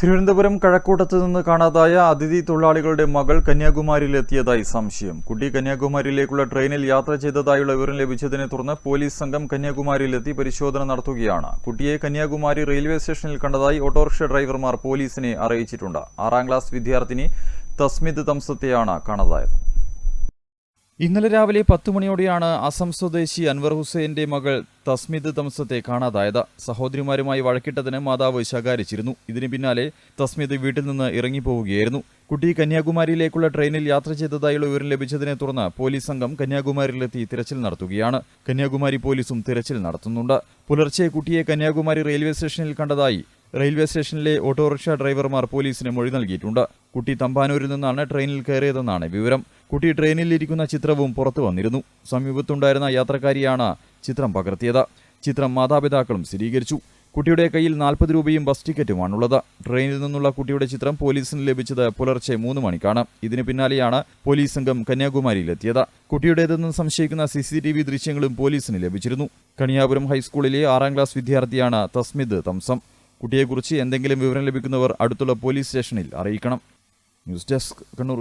തിരുവനന്തപുരം കഴക്കൂട്ടത്ത് നിന്ന് കാണാതായ അതിഥി തൊഴിലാളികളുടെ മകൾ കന്യാകുമാരിയിലെത്തിയതായി സംശയം. കുട്ടി കന്യാകുമാരിയിലേക്കുള്ള ട്രെയിനിൽ യാത്ര ചെയ്തതായുള്ള വിവരം ലഭിച്ചതിനെ തുടർന്ന് പോലീസ് സംഘം കന്യാകുമാരിയിലെത്തി പരിശോധന നടത്തുകയാണ്. കുട്ടിയെ കന്യാകുമാരി റെയിൽവേ സ്റ്റേഷനിൽ കണ്ടതായി ഓട്ടോറിക്ഷ ഡ്രൈവർമാർ പോലീസിനെ അറിയിച്ചിട്ടുണ്ട്. ആറാം ക്ലാസ് വിദ്യാർത്ഥിനി തസ്മിത് തംസത്തെയാണ് കാണാതായത്. ഇന്നലെ രാവിലെ പത്ത് മണിയോടെയാണ് അസം സ്വദേശി അൻവർ ഹുസൈന്റെ മകൾ തസ്മിത് തംസത്തെ കാണാതായത്. സഹോദരിമാരുമായി വഴക്കിട്ടതിന് മാതാവ് ശകാരിച്ചിരുന്നു. ഇതിന് പിന്നാലെ തസ്മിത് വീട്ടിൽ നിന്ന് ഇറങ്ങിപ്പോവുകയായിരുന്നു. കുട്ടി കന്യാകുമാരിയിലേക്കുള്ള ട്രെയിനിൽ യാത്ര ചെയ്തതായുള്ള വിവരം ലഭിച്ചതിനെ തുടർന്ന് പോലീസ് സംഘം കന്യാകുമാരിയിലെത്തി തിരച്ചിൽ നടത്തുകയാണ്. കന്യാകുമാരി പോലീസും തിരച്ചിൽ നടത്തുന്നുണ്ട്. പുലർച്ചെ കുട്ടിയെ കന്യാകുമാരി റെയിൽവേ സ്റ്റേഷനിൽ കണ്ടതായി റെയിൽവേ സ്റ്റേഷനിലെ ഓട്ടോറിക്ഷ ഡ്രൈവർമാർ പോലീസിന് മൊഴി നൽകിയിട്ടുണ്ട്. കുട്ടി തമ്പാനൂരിൽ നിന്നാണ് ട്രെയിനിൽ കയറിയതെന്നാണ് വിവരം. കുട്ടി ട്രെയിനിലിരിക്കുന്ന ചിത്രവും പുറത്തു വന്നിരുന്നു. സമീപത്തുണ്ടായിരുന്ന യാത്രക്കാരിയാണ് ചിത്രം പകർത്തിയത്. ചിത്രം മാതാപിതാക്കളും സ്ഥിരീകരിച്ചു. കുട്ടിയുടെ കയ്യിൽ നാൽപ്പത് രൂപയും ബസ് ടിക്കറ്റുമാണുള്ളത്. ട്രെയിനിൽ നിന്നുള്ള കുട്ടിയുടെ ചിത്രം പോലീസിന് ലഭിച്ചത് പുലർച്ചെ മൂന്ന് മണിക്കാണ്. ഇതിന് പിന്നാലെയാണ് പോലീസ് സംഘം കന്യാകുമാരിയിലെത്തിയത്. കുട്ടിയുടേതെന്ന് സംശയിക്കുന്ന സി സി ടി വി ദൃശ്യങ്ങളും പോലീസിന് ലഭിച്ചിരുന്നു. കണിയാപുരം ഹൈസ്കൂളിലെ ആറാം ക്ലാസ് വിദ്യാർത്ഥിയാണ് തസ്മിദ് തംസം. കുട്ടിയെക്കുറിച്ച് എന്തെങ്കിലും വിവരം ലഭിക്കുന്നവർ അടുത്തുള്ള പോലീസ് സ്റ്റേഷനിൽ അറിയിക്കണം. News desk Kannur